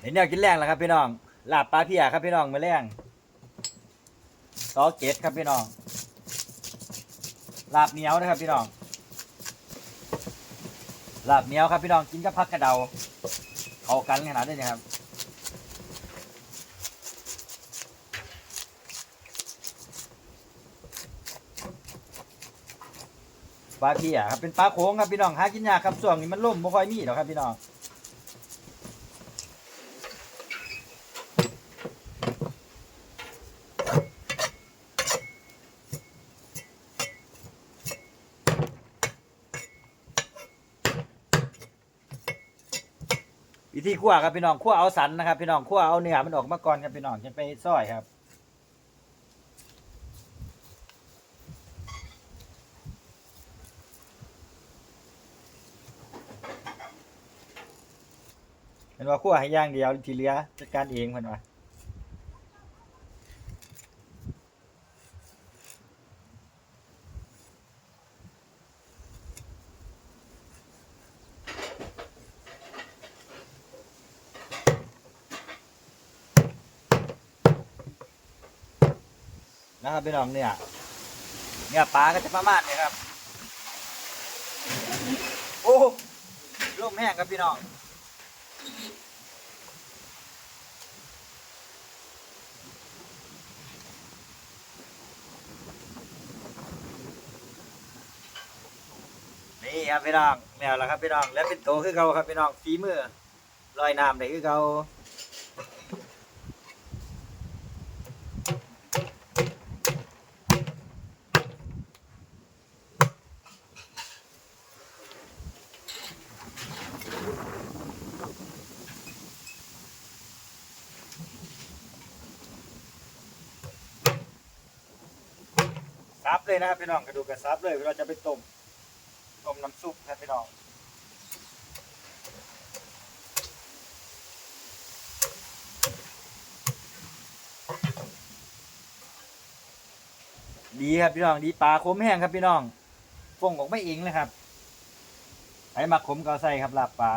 เห็นแนวกินแรงแล้วครับพี่น้อง ลาบปลาเพียครับพี่น้องมาแรงซอเจ็ดครับพี่น้อง ลาบเหนียวนะครับพี่น้อง ลาบเหนียวครับพี่น้องกินกับผักกระเดาเข้ากันขนาดนี้นะครับปลาเพียครับเป็นปลาโขงครับพี่น้องหากินยากครับส่วงนี้มันล่มไม่ค่อยมีหรอกครับพี่น้อง วิธีคั่วครับพี่น้องคั่วเอาสันนะครับ พี่น้องคั่วเอาเนื้อมันออกมาก่อนครับพี่น้องจะไปซอยครับเป็นว่าคั่วให้ย่างเดียวทีเหลือจัดการเองเพิ่นว่า นะครับพี่น้องเนี่ยเนี่ยปลาก็จะประมาณนี้ครับ โอ้ลมแห้งครับพี่น้องนี่ครับพี่น้องแมวแล้วครับพี่น้อง แล้วเป็นโตคือเก่าครับพี่น้องฝีมือลอยน้ำได้คือเก่า ซับเลยนะครับพี่น้องกระดูกกระซับเลยเราจะไปต้มต้มน้ำซุปครับพี่น้องดีครับพี่น้องดีปลาคมแห้งครับพี่น้องฟงออกไม่เองเลยครับไอ้มาขมก็ใส่ครับลาบปลา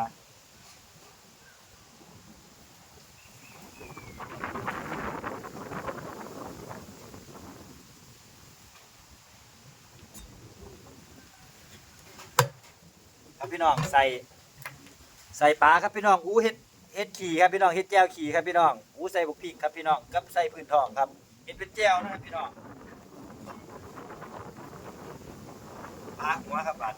พี่น้องใส่ใส่ปลาครับพี่น้องอู้เฮ็ดเฮ็ดขี่ครับพี่น้องเฮ็ดแจ่วขี่ครับพี่น้องอู้ใส่บุกพริกครับพี่น้องกับใส่พื้นทองครับเฮ็ดเป็นแจ่วนะครับพี่น้องปลาหัวครับบา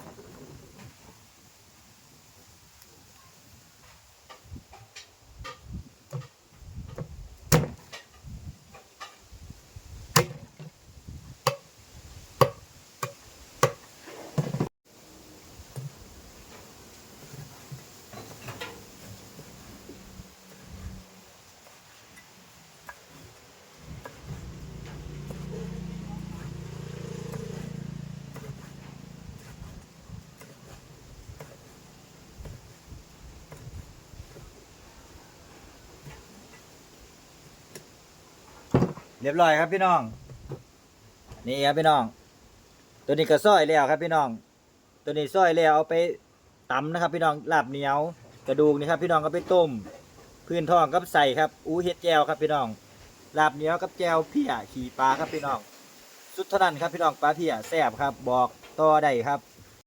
เรียบร้อยครับพี่น้อง นี่ครับพี่น้อง ตัวนี้ก็ซอยแล้วครับพี่น้อง ตัวนี้ซอยแล้วเอาไปตำนะครับ พี่น้องลาบเหนียว กระดูกนี่ครับ พี่น้องก็ไปต้ม พื้นท้องกับใส่ครับ อู้เฮ็ดแจวครับพี่น้อง ลาบเหนียวกับแจวเพียขี่ปลาครับพี่น้อง สุดเท่านั้นครับพี่น้องปลาเพียแซ่บครับ บอกต่อได้ครับ